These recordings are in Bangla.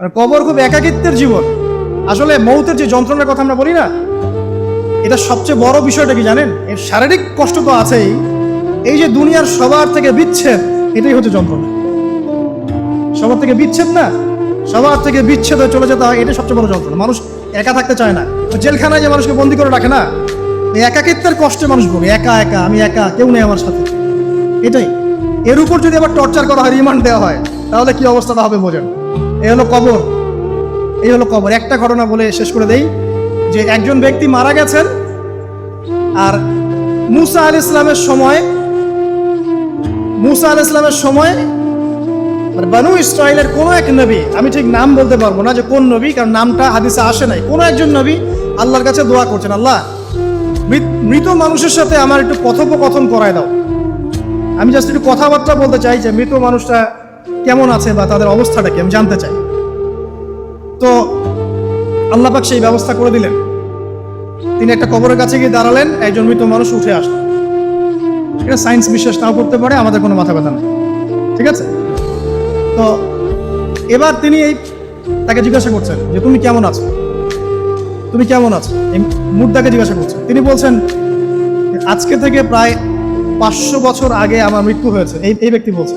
মানে কবর খুব একাকিত্বের জীবন। আসলে মৌতের যে যন্ত্রণার কথা আমরা বলি না, এটা সবচেয়ে বড় বিষয়টা কি জানেন? এর শারীরিক কষ্ট তো আছেই। এই যে দুনিয়ার সবার থেকে বিচ্ছেদ, এটাই হচ্ছে যন্ত্রণা। সবার থেকে বিচ্ছেদ না, সবার থেকে বিচ্ছেদ হয়ে চলে যেতে হয় এটাই সবচেয়ে বড় যন্ত্রণা। মানুষ একা থাকতে চায় না। জেলখানায় যে মানুষকে বন্দি করে রাখে না একাকিত্বের কষ্টে মানুষ ভোগে। একা একা, আমি একা, কেউ নেই আমার সাথে। এটাই। এর উপর যদি আবার টর্চার করা হয় রিমান্ড দেওয়া হয়, তাহলে কি অবস্থাটা হবে বোঝেন? এই হলো কবর। এই হলো কবর। একটা ঘটনা বলে শেষ করে দেই, যে একজন ব্যক্তি মারা গেছেন, আর মুসা আল ইসলামের সময়, মুসা আল ইসলামের সময় মানে বানু ইসরায়েলের কোনো এক নবী, আমি ঠিক নাম বলতে পারব না যে কোন নবী, কারণ নামটা হাদিসে আসে নাই, কোনো একজন নবী আল্লাহর কাছে দোয়া করছেন, আল্লাহ মৃত মানুষের সাথে আমার একটু কথোপকথন করায় দাও। আমি জাস্ট একটু কথাবার্তা বলতে চাই যে মৃত মানুষটা কেমন আছে বা তাদের অবস্থাটা কি, আমি জানতে চাই। তো আল্লাহ পাক সেই ব্যবস্থা করে দিলেন। তিনি একটা কবরের কাছে গিয়ে দাঁড়ালেন, একজন মৃত মানুষ উঠে আসলেন এটা সায়েন্স বিশ্বাস নাও করতে পারে, আমাদের কোনো মাথা ব্যথা নেই। ঠিক আছে? তো এবার তিনি এই তাকে জিজ্ঞাসা করছেন যে, তুমি কেমন আছো? তুমি কেমন আছো? এই মুদ্রাকে জিজ্ঞাসা করছেন। তিনি বলছেন, আজকে থেকে প্রায় পাঁচশো বছর আগে আমার মৃত্যু হয়েছে। এই এই ব্যক্তি বলছে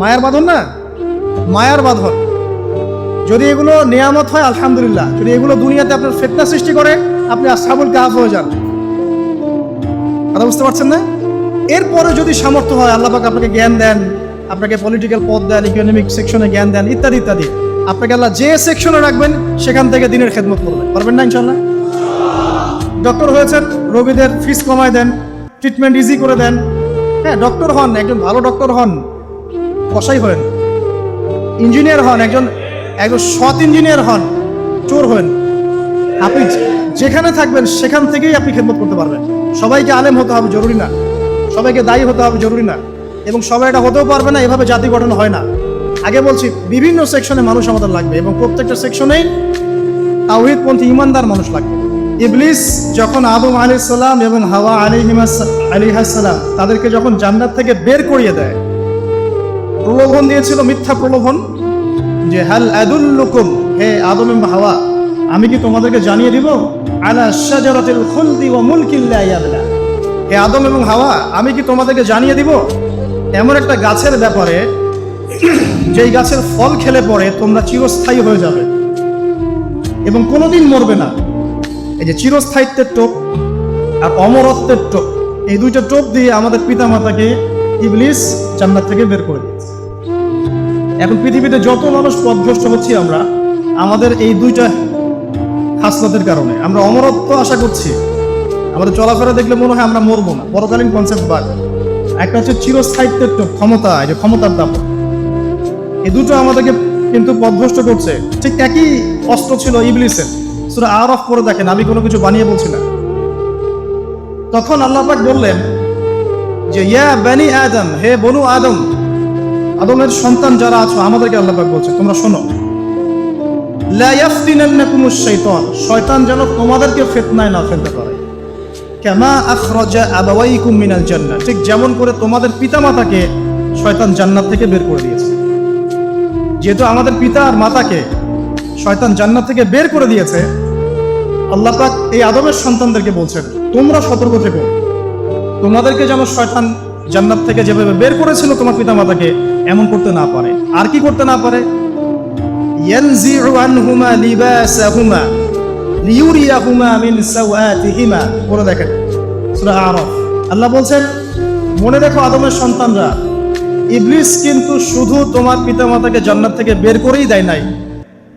মায়ার বাঁধন না? মায়ার বাঁধন। যদি এগুলো নিয়ামত হয়, আলহামদুলিল্লাহ। যদি এগুলো দুনিয়াতে আপনার ফেতনা সৃষ্টি করে, আপনি আসাবুল কাহাফ হয়ে যান। কথা বুঝতে পারছেন না? এরপরে যদি সামর্থ্য হয়, আল্লাহ পাক আপনাকে জ্ঞান দেন, আপনাকে পলিটিক্যাল পদ দেন ইকোনমিক সেকশনে জ্ঞান দেন, ইত্যাদি ইত্যাদি। আপনাকে আল্লাহ যে সেকশনে রাখবেন, সেখান থেকে দিনের খেদমত করবেন। পারবেন না ইনশাল্লাহ ডক্টর হয়েছেন, রোগীদের ফিস কমায় দেন ট্রিটমেন্ট ইজি করে দেন। হ্যাঁ ডক্টর হন, একজন ভালো ডক্টর হন। কষাই হন ইঞ্জিনিয়ার হন, একজন একজন সৎ ইঞ্জিনিয়ার হন, চোর হন আপনি যেখানে থাকবেন, সেখান থেকেই আপনি খেদমত করতে পারবেন। সবাইকে আলেম হতে হবে, জরুরি না। সবাইকে দায়ী হতে হবে, জরুরি না। এবং সবাই এটা হতেও পারবে না, এভাবে জাতি গঠন হয় না। আগে বলছি, বিভিন্ন সেকশনে মানুষ আমাদের লাগবে এবং প্রত্যেকটা সেকশনেই তাওহিদপন্থী ইমানদার মানুষ লাগবে। ইবলিস যখন আদম আলী সাল্লাম এবং হাওয়া আলী আলী হাসালাম তাদেরকে যখন জান্নাত থেকে বের করিয়ে দেয় প্রলোভন দিয়েছিল, মিথ্যা প্রলোভন, যে হাল আদুল্লুকুম, হে আদম হাওয়া, আমি কি তোমাদেরকে জানিয়ে দিব? আলা শাজারাতিল খুলদি ওয়া মুলকিল লা ইয়াবলা। হে আদম এবং হাওয়া, আমি কি তোমাদেরকে জানিয়ে দিব? এমন একটা গাছের ব্যাপারে, যেই গাছের ফল খেলে পরে তোমরা চিরস্থায়ী হয়ে যাবে এবং কোনোদিন মরবে না। এই যে চিরস্থায়িত্বের টোপ আর অমরত্বের টোপ, এই দুইটা টোপ দিয়ে আমাদের পিতামাতাকে ইবলিস জান্নাত থেকে বের করে এখন পৃথিবীতে যত মানুষ পথভ্রষ্ট হচ্ছি আমরা, আমাদের এই দুইটা হাসলাতের কারণে। আমরা অমরত্ব আশা করছি। আমাদের চলাফেরা দেখলে মনে হয় আমরা মরবো না। পরকালীন কনসেপ্ট বাদ। একটা হচ্ছে চিরস্থায়িত্বের ক্ষমতা, এই যে ক্ষমতার দাম এই দুটো আমাদেরকে কিন্তু পথভ্রষ্ট করছে। ঠিক একই অস্ত্র ছিল ইবলিসের। সুরা আর অফ করে দেখেন, আমি কোনো কিছু বানিয়ে বলছি না। তখন আল্লাহ পাক বললেন যে, ইয়া বানি আদম, হে বনু আদম আদমের সন্তান যারা আছো, আমাদেরকে আল্লাহ বলছে, তোমরা শোনো। ইয়াফতিনান্নাকুমুশ শয়তান যেন তোমাদেরকে ফিতনায় না ফেলতে পারে। কামা আখরাজা আবাওয়াইকুম মিনাল জান্নাহ, ঠিক যেমন করে তোমাদের পিতামাতাকে শয়তান জান্নাত থেকে বের করে দিয়েছে। যেহেতু আমাদের পিতা আর মাতাকে শয়তান জান্নাত থেকে বের করে দিয়েছে, আল্লাহ পাক এই আদমের সন্তানদেরকে বলছেন, তোমরা সতর্ক থেকো। তোমাদেরকে যেন শয়তান জান্নাত থেকে যেভাবে বের করেছিল তোমার পিতা মাতাকে এমন করতে না পারে। আর কি করতে না পারে? পড়ে দেখেন, সূরা আল্লাহ বলছেন, মনে রেখো আদমের সন্তানরা, ইবলিস কিন্তু শুধু তোমার পিতামাতাকে জান্নাত থেকে বের করেই দেয় নাই,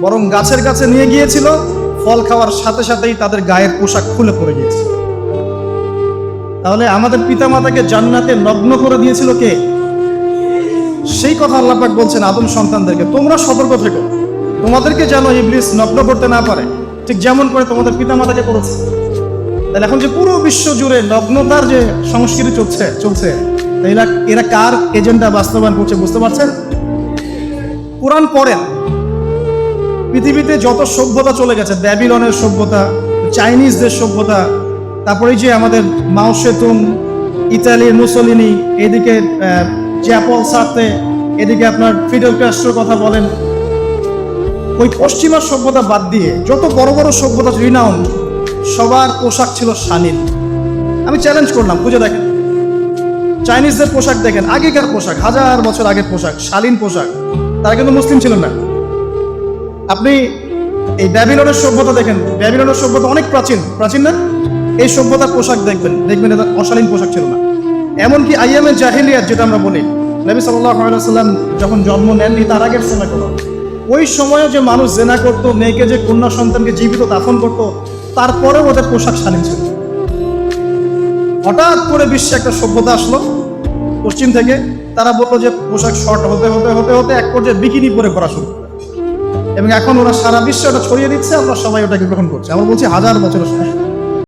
বরং গাছের কাছে নিয়ে গিয়েছিল, ফল খাওয়ার সাথে সাথেই তাদের গায়ের পোশাক খুলে পড়ে গিয়েছে তাহলে আমাদের পিতামাতাকে জান্নাতে নগ্ন করে দিয়েছিল কে? সেই কথা আল্লাহ পাক বলছেন আদম সন্তানদেরকে, তোমরা সতর্ক থেকো। তোমাদেরকে যেন ইবলিস নগ্ন করতে না পারে। ঠিক যেমন করে তোমাদের পিতামাতাকে করেছে। তাহলে এখন যে পুরো বিশ্ব জুড়ে নগ্নতার যে সংস্কৃতি চলছে চলছে এরা এরা কার এজেন্ডা বাস্তবায়ন করছে বুঝতে পারছেন? কোরআন পড়েন পৃথিবীতে যত সভ্যতা চলে গেছে, ব্যাবিলনের সভ্যতা, চাইনিজদের সভ্যতা তারপরে যে আমাদের মাও সেতুং ইতালির মুসলিনি এদিকে আহ, জ্যাপল সাথে এদিকে আপনার ফিডেল ক্যাস্ট্রোর কথা বলেন। ওই পশ্চিমা সভ্যতা বাদ দিয়ে যত বড় বড় সভ্যতা রিনাউন সবার পোশাক ছিল শালীন আমি চ্যালেঞ্জ করলাম বুঝে দেখেন। চাইনিজদের পোশাক দেখেন আগেকার পোশাক হাজার বছর আগের পোশাক শালীন পোশাক তারা কিন্তু মুসলিম ছিলেন না। আপনি এই ব্যাবিলনের সভ্যতা দেখেন ব্যাবিলনের সভ্যতা অনেক প্রাচীন প্রাচীন না? এই সভ্যতার পোশাক দেখবেন দেখবেন এটা অশালীন পোশাক ছিল না। এমনকি আইএমের জাহিলিয়াত যেটা আমরা বলি, নবী সাল্লাম যখন জন্ম নেননি, তার আগের সময় কোনো ওই সময়ে যে মানুষ জেনা করতো, মেয়েকে যে কন্যা সন্তানকে জীবিত দাফন করতো, তারপরেও ওদের পোশাক শালীন ছিল। হঠাৎ করে বিশ্বে একটা সভ্যতা আসলো, পশ্চিম থেকে তারা বলল যে পোশাক শর্ট হতে হতে হতে হতে এক পর্যায়ে বিকিনি পরে করা শুরু এবং এখন ওরা সারা বিশ্বে ওটা ছড়িয়ে দিচ্ছে, আমরা সবাই ওটাকে গ্রহণ করছি। আমরা বলছি হাজার বছরের সমস্যা